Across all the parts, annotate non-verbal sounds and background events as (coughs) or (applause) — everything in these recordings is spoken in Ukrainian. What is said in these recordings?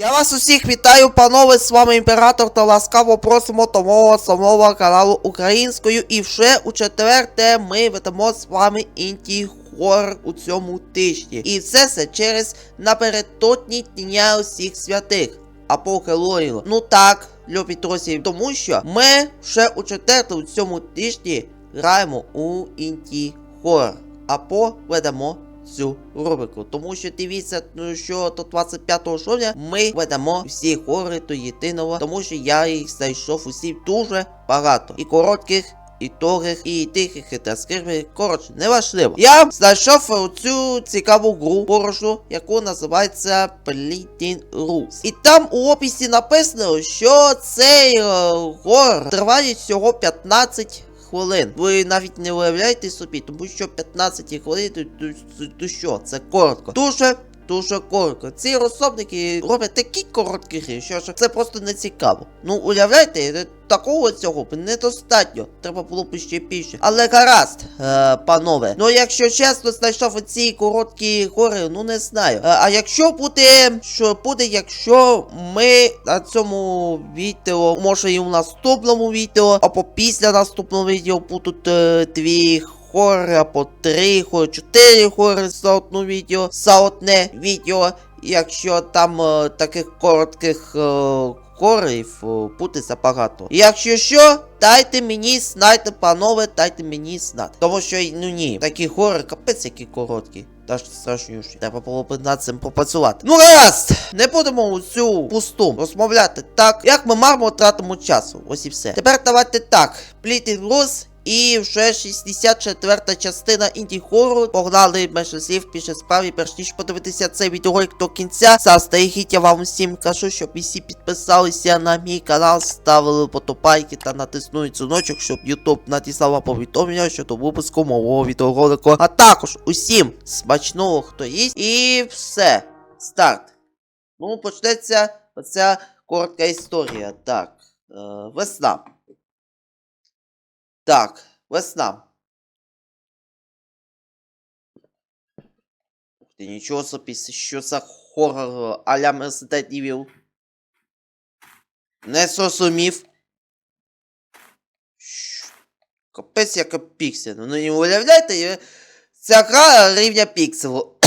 Я вас усіх вітаю, панове, з вами імператор та ласкаво просимо до мого самого каналу українською. І вже у четверте ми ведемо з вами інті-хор у цьому тижні. І все це через напередодні Дня усіх святих. Або Хеллоїну. Ну так, любі друзі, тому що ми вже у четверте у цьому тижні граємо у інті-хор. Або ведемо цю рубрику. Тому що дивіться, ну, що до 25 жовтня ми ведемо всі хори до єдиного, тому що я їх знайшов усі дуже багато. І коротких. І довгих, і тихих, і таских, коротше, неважливо. Я знайшов цю цікаву гру порушу, яку називається Bleeding Rules. І там у описі написано, що цей е, гор триває всього 15 хвилин. Ви навіть не уявляєте собі, тому що 15 хвилин, то, то, то, то що, це коротко. Дуже. Дуже коротко. Ці розробники роблять такі короткі гри, що це просто не цікаво. Ну, уявляєте, такого цього б недостатньо. Треба було б ще більше. Але гаразд, е, панове. Ну, якщо чесно, знайшов оці короткі гори, ну не знаю. Е, а якщо буде, що буде, якщо ми на цьому відео, може і у наступному відео, або після наступного відео будуть е, дві хори, або три хори, чотири хори за одну відео, за одне відео. Якщо там е, таких коротких е, хорів е, буде забагато. Якщо що, дайте мені знати, панове, дайте мені знати. Тому що, ну ні, такі гори, капець які короткі. Та ж страшнющі. Треба було б над цим попрацювати. Ну гаразд! Не будемо у цю пусту розмовляти так, як ми мармо тратимо часу. Ось і все. Тепер давайте так. Плітінг лос і вже 64 частина інді хору. Погнали межі слів після справі, перш ніж подивитися цей відеоролик до кінця. Заздалегідь я вам всім кажу, щоб всі підписалися на мій канал, ставили потопайки та натиснули дзвіночок, щоб YouTube надіслав повідомлення щодо випуску мого відеоролику. А також усім смачного, хто їсть. І все. Старт. Ну, почнеться оця коротка історія. Так. Е, весна. Так, весна. Ух ти, нічого собі, що за хоррор а-ля Resident Evil. Не зрозумів. Капець яка піксель. Ну не уявляєте, ця гра рівня пікселу.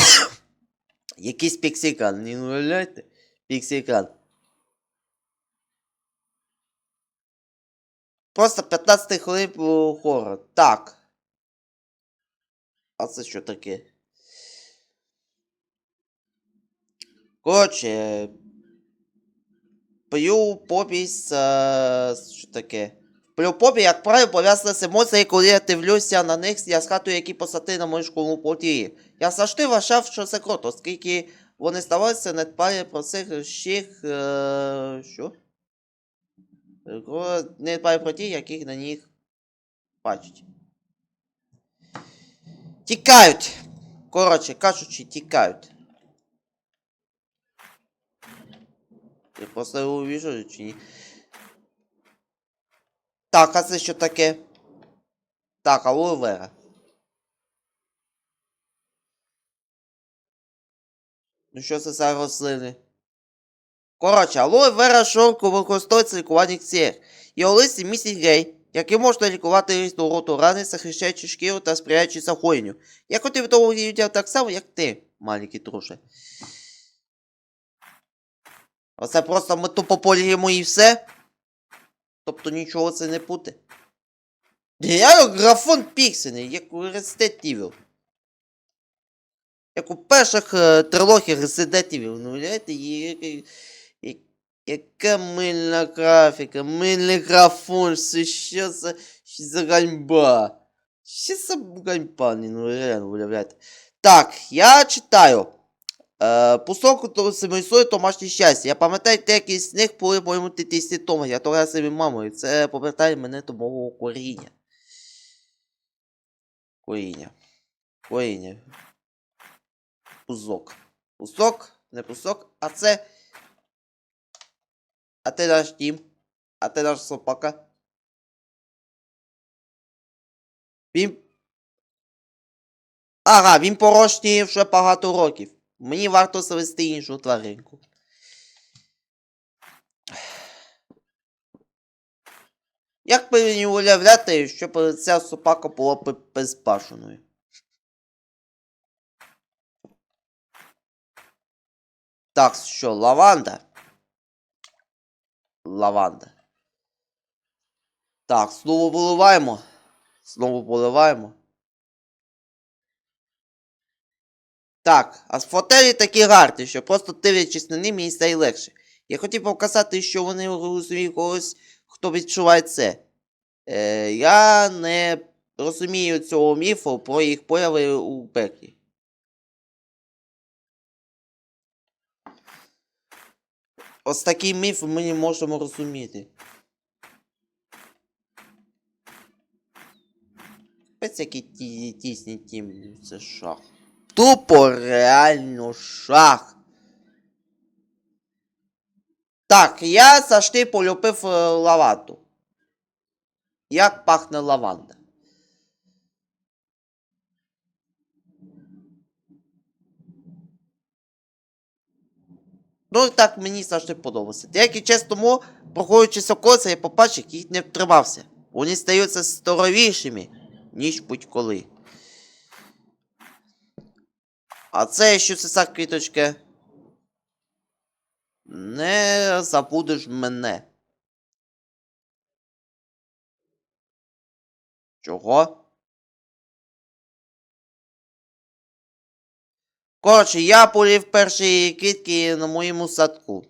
(coughs) Якийсь пікселькан, не уявляєте? Пікселькан. Просто 15 хвилин хоррор. Так. А це що таке? Коротше. П'ю попість. Е, що таке? П'ю попі, як правило, пов'язана з емоцією, коли я дивлюся на них, я згадую, які посади на мою школу події. Я завжди вважав, що це круто, оскільки вони ставалися не дбає про цих всіх. Е, що? Не дбає про ті, яких на них бачать. Тікають! Коротше, кажучи, тікають. Я просто його віжу, чи ні? Так, а це що таке? Так, алоe вера. Ну що це за рослини? Коротше, алоe вера широко використовується в лікуванні ксер. І листі містять гей, який можна лікувати різного роду рани, захищаючи шкіру та сприяючи загоєнню. Я хотів того людям так само, як ти, маленький друже. Оце просто ми тупо поліємо і все. Тобто нічого це не буде. Я графон піксельний, як у Resident Evil. Як у перших е, трилогіях Resident Evil, ну є- є- яка мильна графіка, мильний графон, що, за, що за ганьба. Що за ганьба, ні, ну реально уявляєте. Так, я читаю. Е, Пусок то символізує домашнє щастя. Я пам'ятаю деякі з них були моєму дитинстві тому. Я того своєю мамою. Це повертає мене до мого коріння. Коріння. Коріння. Пузок. Пусок, не пусок, а це. А ти наш дім. А ти наш собака. Він. Ага, він порожній вже багато років. Мені варто завести іншу тваринку. Як би мені уявляти, щоб ця собака була б безбашеною? Так, що, лаванда? Лаванда. Так, знову поливаємо. Знову поливаємо. Так, а фотелі такі гарні, що просто дивлячись на них мені стає легше. Я хотів показати, що вони розуміють когось, хто відчуває це. Е, я не розумію цього міфу про їх появи у пеклі. Ось такий міф ми не можемо розуміти. Пець ті, тісні тім, це шах. Тупо реально шах. Так, я завжди полюбив е, лаванду. Як пахне лаванда. Ну так мені завжди подобається. Деякий час тому, проходячи сокоса, я побачив, їх не втримався. Вони стаються здоровішими, ніж будь-коли. А це що це за квіточка? Не забудеш мене. Чого? Коротше, я полів перші квітки на моєму садку.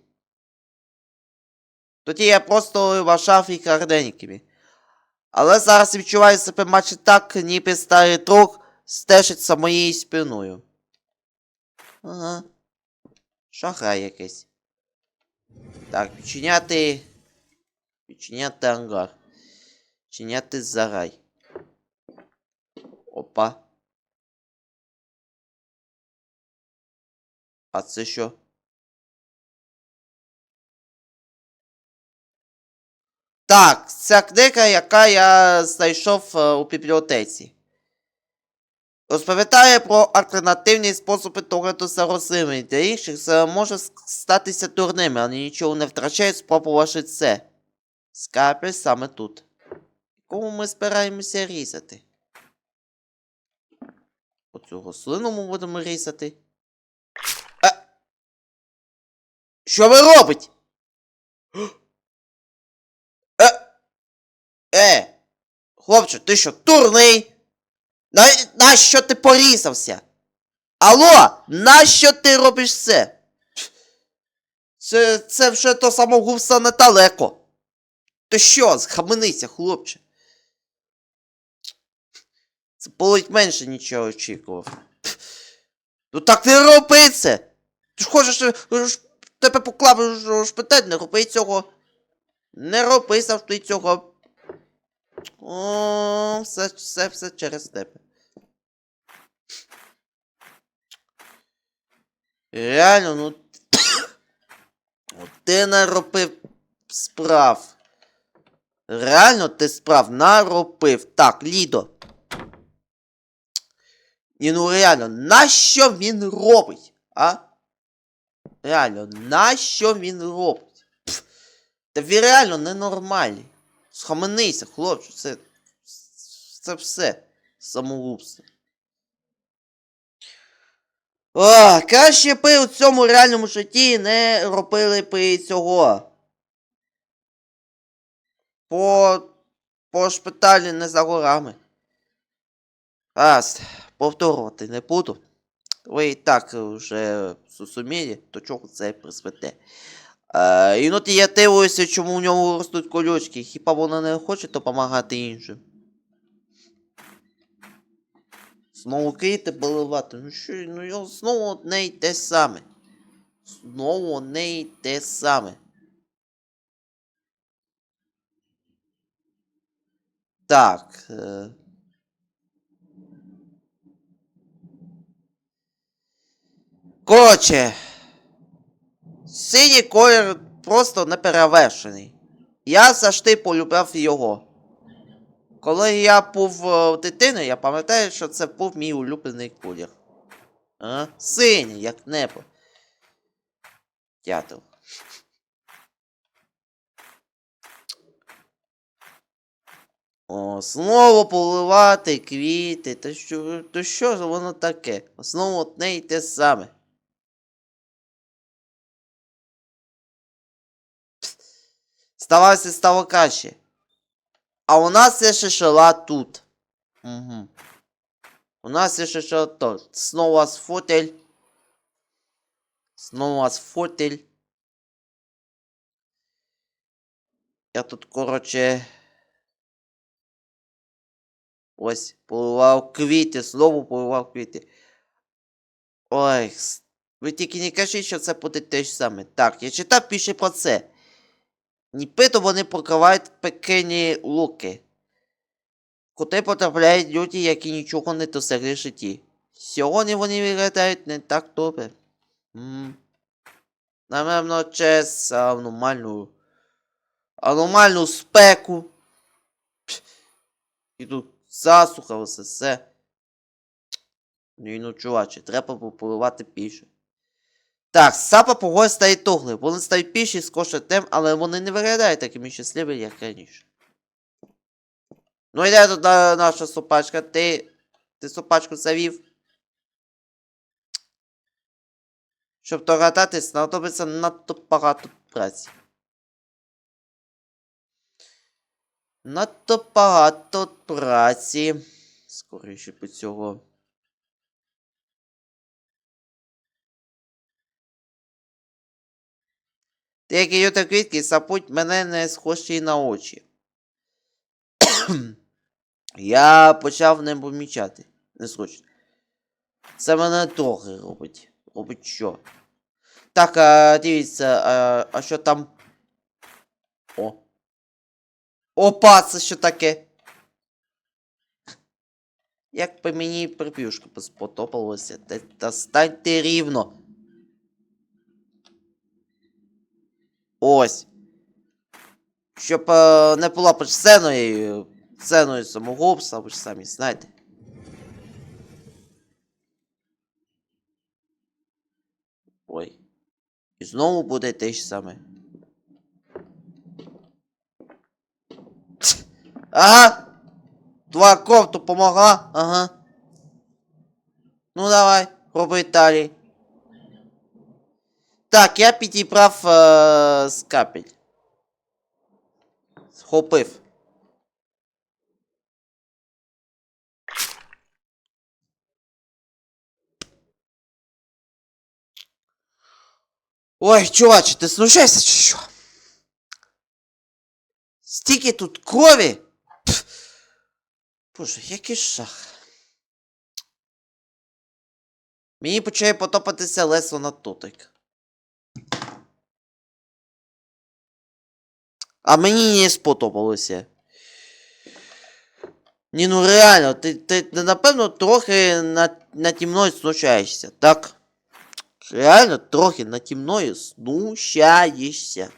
Тоді я просто вважав їх гарненькими. Але зараз відчуваю себе наче так, ніби старий друг стежить за моєю спиною. Ага. Шахрай якийсь. Так, відчиняти. Відчиняти ангар. Відчиняти зарай. Опа. А це що? Так, ця книга, яка я знайшов е, у бібліотеці. Розповідає про альтернативні способи догляду за рослинами. Для інших це може статися дурними, але нічого не втрачають, спробувавши це. Скарби саме тут. Кому ми збираємося різати? Оцю рослину ми будемо різати. Е! Що ви робите? Е! Е! Хлопче, ти що, дурний? На, нащо ти порізався? Алло, нащо ти робиш це? Це, це вже до самогубства недалеко. Ти що, схаменися, хлопче? Це болить менше нічого очікував. Ну так не роби це! Ти ж хочеш е, тебе поклав шпиталь, не роби цього. Не роби завжди цього. О, все, все, все через тебе. Реально, ну. (coughs) Ти наробив справ. Реально ти справ наробив. Так, Лідо. Ні, ну реально, нащо він робить? А? Реально, нащо він робить? Пф, та ви реально ненормальні. Схаменися, хлопче, це. Це все. Самогубство. О, краще би у цьому реальному житті не робили би цього. По. По шпиталі не за горами. Раз, повторювати не буду. Ви і так вже зрозуміли, до чого це призведе. Е, іноді я дивуюся, чому в ньому ростуть колючки. Хіба вона не хоче допомагати іншим? Знову кити балувати. Ну що, ну його знову одне й те саме. Знову одне й те саме. Так. Е... Коротше, синій колір просто неперевершений. Я завжди полюбив його. Коли я був е, дитиною, я пам'ятаю, що це був мій улюблений колір. А? Синій, як небо. Дятел. О, знову поливати квіти. Та що то що ж воно таке? Знову одне й те саме. Ставався стало краще. А у нас є шишела тут. Угу. У нас є шишела тут. Знову асфотель. Знову асфотель. Я тут, короче. Ось, поливав квіти, знову поливав квіти. Ой, ви тільки не кажіть, що це буде те ж саме. Так, я читав більше про це. Нібито вони покривають пекельні луки. Куди потрапляють люди, які нічого не досягли в житті. Сьогодні вони виглядають не так добре. Напевно, через аномальну. Аномальну спеку. І тут засуха, все. Ну ну, чуваче, треба було поливати більше. Так, сапа погода стає тухли. Вони стають більші, скорше тем, але вони не виглядають такими щасливі, як раніше. Ну йде тут наша сопачка. Ти. Ти сопачку завів. Щоб догадатись, знадобиться надто багато праці. Надто багато праці. Скоріше по цього. Деякі юта квітки сапуть мене не схожі на очі. (clears throat) Я почав не помічати. Не схочу. Це мене трохи робить. Робить що? Так, а, дивіться, а, а що там. О. Опа, це що таке? Як би мені припюшка сподобалося, та, та станьте рівно. Ось. Щоб е, не була сценою, сценою самогубства, ви ж самі знаєте. Ой. І знову буде те ж саме. Ага. Твоя кров допомогла. Ага. Ну давай, роби далі. Так, я підібрав е, скапель. Схопив. Ой, чуваче, ти знущайся чи що? Стільки тут крові. Пф. Боже, який жах. Мені почає потопатися лесло на тотик. А мені не сподобалося. Ні, ну реально, ти, ти, напевно трохи над, наді мною знущаєшся, так? Реально трохи наді мною знущаєшся.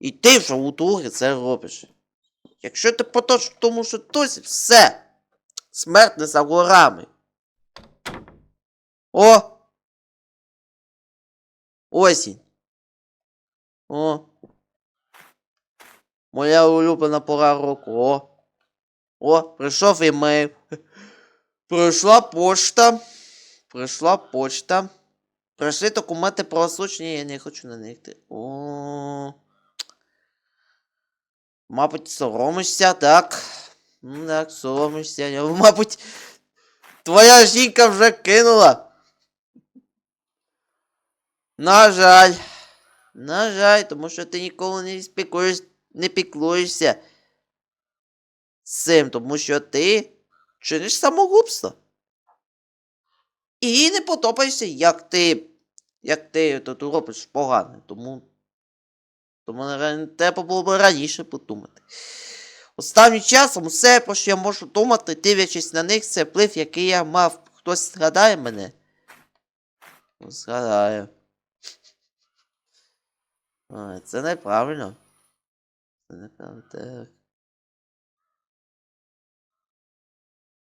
І ти вже удруге це робиш. Якщо ти поточ тому, що досі все. Смерть не за горами. О! Осінь. О. Моя улюблена пора року. О. О, прийшов імейл. Прийшла почта. Прийшла почта. Прийшли документи про осучення, я не хочу на них. йти. О. Мабуть, соромишся, так. Так, соромишся. Мабуть, твоя жінка вже кинула. На жаль. На жаль, тому що ти ніколи не спікуєш, не піклуєшся цим, тому що ти чиниш самогубство. І не подобається, як ти. Як ти тут робиш погане. Тому. Тому наверно, треба було б раніше подумати. Останнім часом все, про що я можу думати, дивлячись на них, це вплив, який я мав. Хтось згадає мене? Згадає. Це неправильно. Так.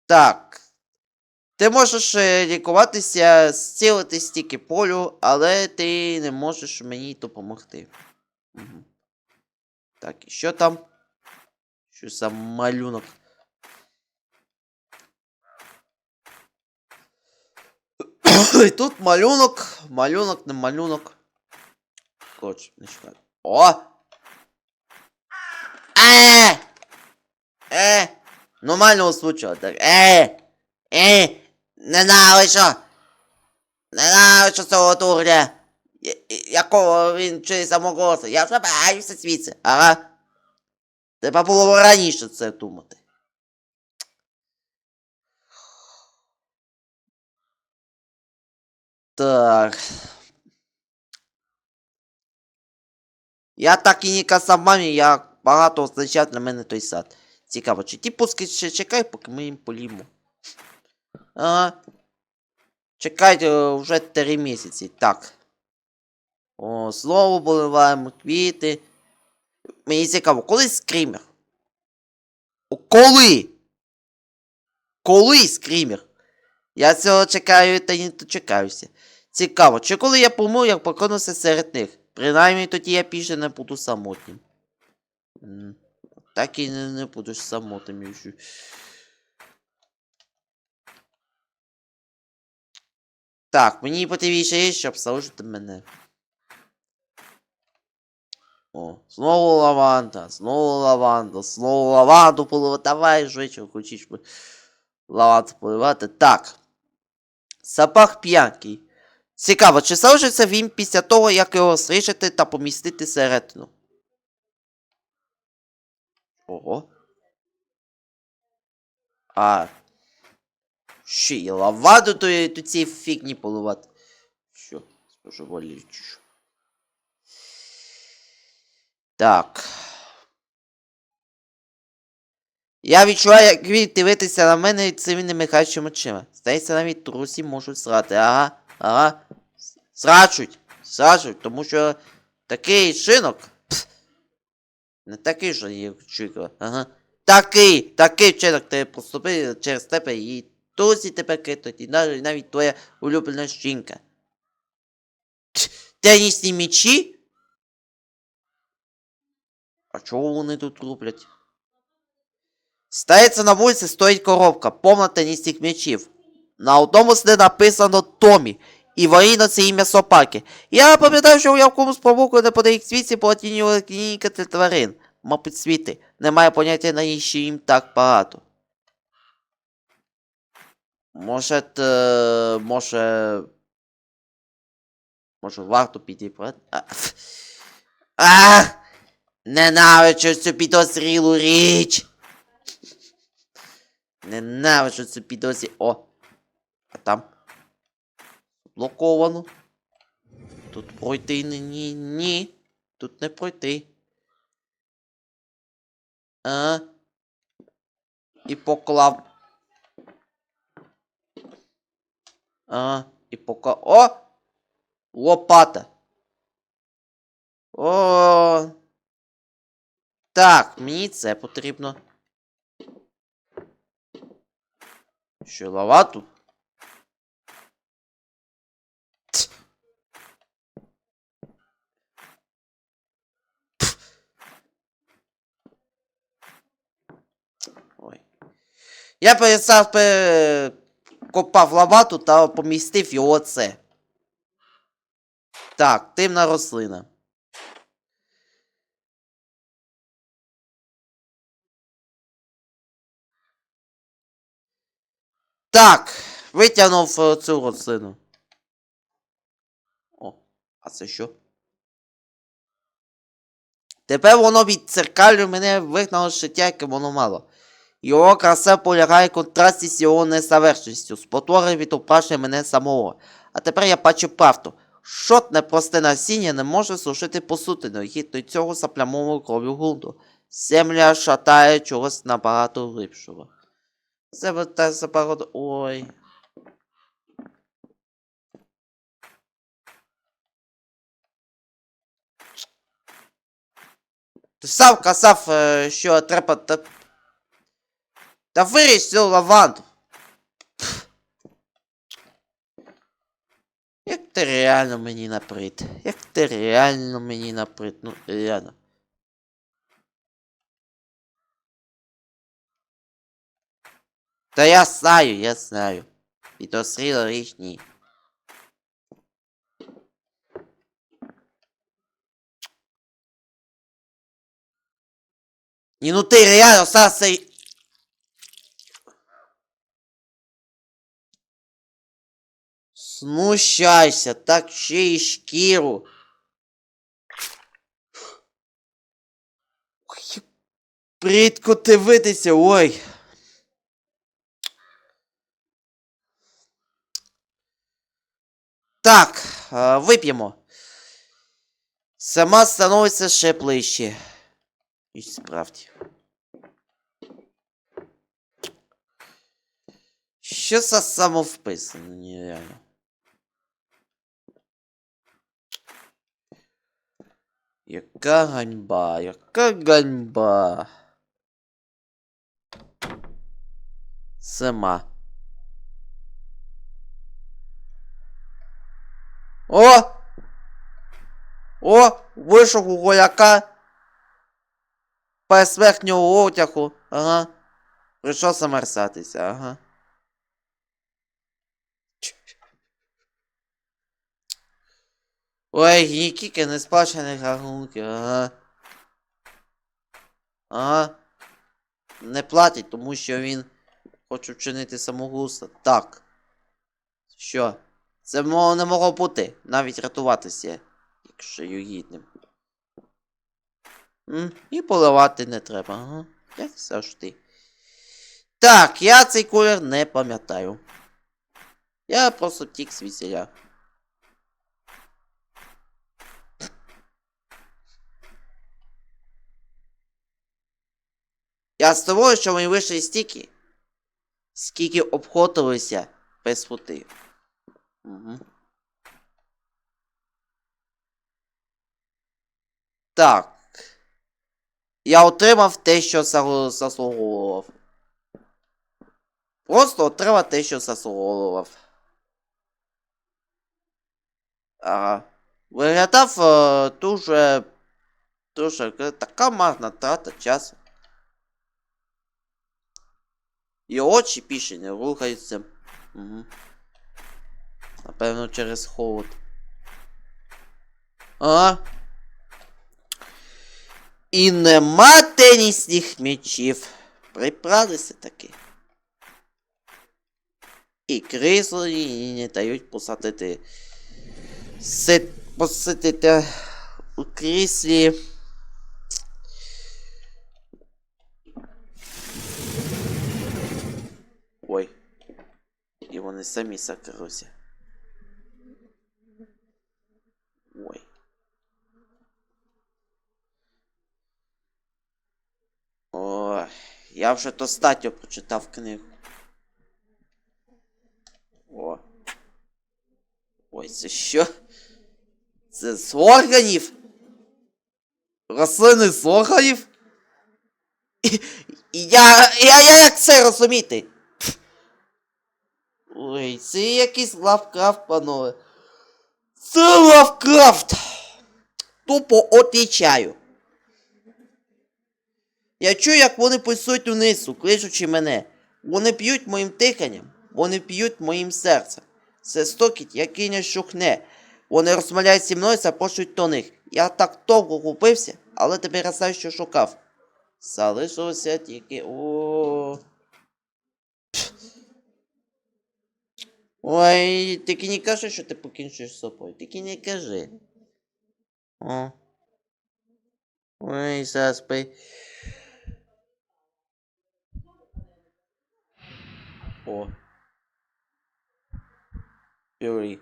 Так. Ти можеш е, лікуватися, зцілити стільки полю, але ти не можеш мені допомогти. Угу. Так, і що там? Що за малюнок? І тут малюнок, малюнок, не малюнок. Коротше, не чекай. О! Е! Е! Нормального случаю, так. Е! Е! Ненавиджу! Ненавиджу цього турня! Я- я- Якого він чи самоголоса? Я баюся звідси, ага. Треба було раніше це думати. Так. Я так і не казав мамі, як багато означав для мене той сад. Цікаво, чи ті пуски ще чекай, поки ми їм полімо. Ага. Чекайте вже три місяці. Так. О, слово поливаємо, квіти. Мені цікаво, коли скрімер? О, Коли? Коли скрімер? Я цього чекаю та не дочекаюся. Цікаво, чи коли я помру, як поконуся серед них. Принаймні тоді я більше не буду самотнім. Так і не, не будеш самотнім. якщо- Так, мені потрібніше є, щоб залишити мене. О, знову лаванда, знову лаванда, знову лаванду поливати. Давай, швидше, хочеш лаванду поливати. Так. Запах п'янкий. Цікаво, чи залишиться він після того, як його стрижити та помістити середину? Ого. А. Ще й лаваду до, до цієї фігні поливати. Що? Споживолі чи? Так. Я відчуваю, як він дивитися на мене цими михаючими очима. Здається, навіть трусі можуть срати. Ага, ага. Срачуть, срачуть, тому що такий шинок. Не такий, що є чуйка. Ага. Такий, такий вчинок ти поступив через тебе і трусі тебе китають, і навіть, твоя улюблена жінка. Тенісні м'ячі? А чого вони тут роблять? Стається на вулиці стоїть коробка, повна тенісних м'ячів. На одному з них написано Томі. І варіно це ім'я собаки. Я пам'ятаю, що в якомусь промовку неподалік світі була тіньова клініка для тварин. Мабуть, світи. Немає поняття навіщо їм так багато. Може, т... може. Може, варто вперед? А, а! Ненавиджу цю підозрілу річ! Ненавиджу цю підозрі. О! А там. Блоковано. Тут пройти ні, ні, ні. Тут не пройти. А. І поклав. А, і поклав. О! Лопата. О. Так, мені це потрібно. Що лава тут? Я перестав копав лавату та помістив його це. Так, темна рослина. Так, витягнув е, цю рослину. О, а це що? Тепер воно відцеркалює мене вигнало життя, яке воно мало. Його краса полягає контрасті з його несовершеністю, спотвори відопашує мене самого. А тепер я бачу правду. Жодне просте насіння не може сушити посудину, гідно цього заплямового кров'ю ґрунту. Земля шатає чогось набагато глибшого. Це так забагато. Ой. Ти сам казав, е, що треба. Та, та виріж цю лаванду. Пф. Як ти реально мені наприт? Як ти реально мені наприт? Ну, реально. Та я знаю, я знаю. Підозріла річ ні. Ні, ну ти реально зараз Смущайся, так ще й шкіру. Ой, Придко дивитися, ой. Так, вип'ємо. Сама становиться ще ближче. І справді. Що за самовпис? Ну, Яка ганьба, яка ганьба. Сама. О! О! Вийшов у голяка. Без верхнього одягу. Ага. Прийшов замерзатися, ага. Ой, Нікіки не сплачених рахунків, ага. Ага. Не платить, тому що він хоче вчинити самогубство. Так. Що? Це не могло бути. Навіть рятуватися, якщо є гідним. М, І поливати не треба, ага. Як завжди. Так, я цей колір не пам'ятаю. Я просто втік з весіля. Я з тобою, що ми вийшли стільки, скільки обходилися без фути. Угу. Так. Я отримав те, що зас- заслуговував. Просто отримав те, що заслуговував. Ага. Виглядав е, дуже. Дуже е, така марна трата часу. І очі не рухаються. Угу. Напевно, через холод. Ага. І нема тенісних м'ячів. Приправилися таки. І крісло їй не дають посадити. Сид... Посидити у кріслі. Ой. І вони самі закрилися. Ой. Ой, я вже достатньо прочитав книгу. О. Ой, це що? Це з органів? Рослини з органів? І Я, я, я як це розуміти? Ой, це якийсь лавкрафт, панове. Це лавкрафт! Тупо отвічаю. Я чую, як вони писуть унизу, кличучи мене. Вони п'ють моїм диханням, вони п'ють моїм серцем. Це стокіт, який не щухне. Вони розмовляють зі мною, запрошують до них. Я так довго купився, але тепер я знаю, що шукав. Залишилося тільки. О. Ой, тільки не кажи, що ти покінчиш з собою. Тільки не кажи. О. Ой, заспи. О. Юрій.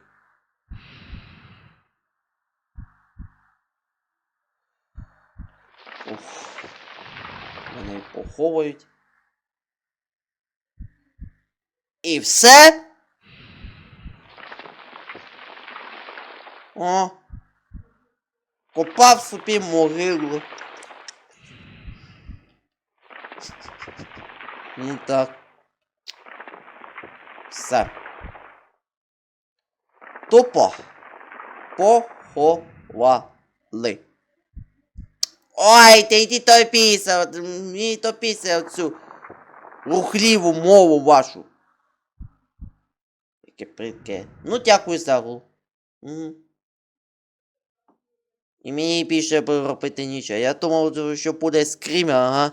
Уф. Мене поховують. І все? О. Копав собі могилу. Ну так. Все. Тупо. Поховали. Ой, ти йди той після, мені то після оцю. рухліву мову вашу. Яке притке. Ну, дякую за гру. Угу. І мені більше робити нічого. Я думав, що буде скрімер, ага.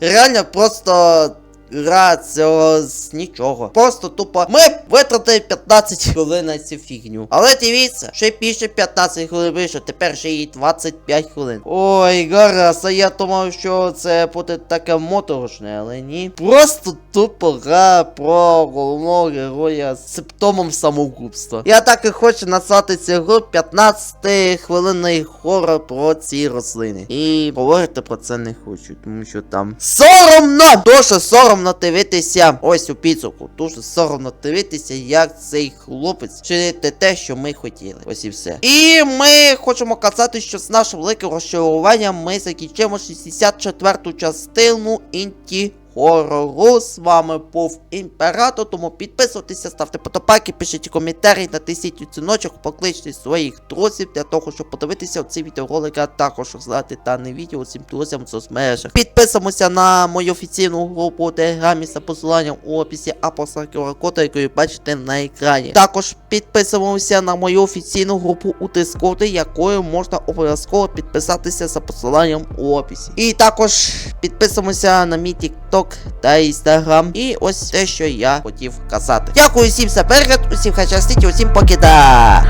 Реально просто гра цього з нічого. Просто тупо ми витратили 15 хвилин на цю фігню. Але дивіться, ще більше 15 хвилин вийшло, тепер ще і 25 хвилин. Ой, гаразд, а я думав, що це буде таке моторошне, але ні. Просто тупо гра про головного героя з симптомом самогубства. Я так і хочу назвати цю гру 15 хвилинний хорор про ці рослини. І говорити про це не хочу, тому що там соромно! Дуже соромно дивитися. Ось у підсумку. Дуже соромно дивитися, як цей хлопець чинити те, що ми хотіли. Ось і все. І ми хочемо казати, що з нашим великим розчаруванням ми закінчимо 64-ту частину інті. Хорору з вами був імператор, тому підписуйтеся, ставте подобайки, пишіть коментарі, натисніть у дзвіночок, покличте своїх друзів для того, щоб подивитися цей відеоролик, а також розглядати дане відео усім друзям в соцмережах. Підписуємося на мою офіційну групу у телеграмі за посиланням у описі або за QR-коду, який бачите на екрані. Також підписуємося на мою офіційну групу у Дискорді, якою можна обов'язково підписатися за посиланням у описі. І також підписуємося на мій TikTok та Instagram. І ось те, що я хотів казати. Дякую всім за перегляд, усім хай щастить, усім покида!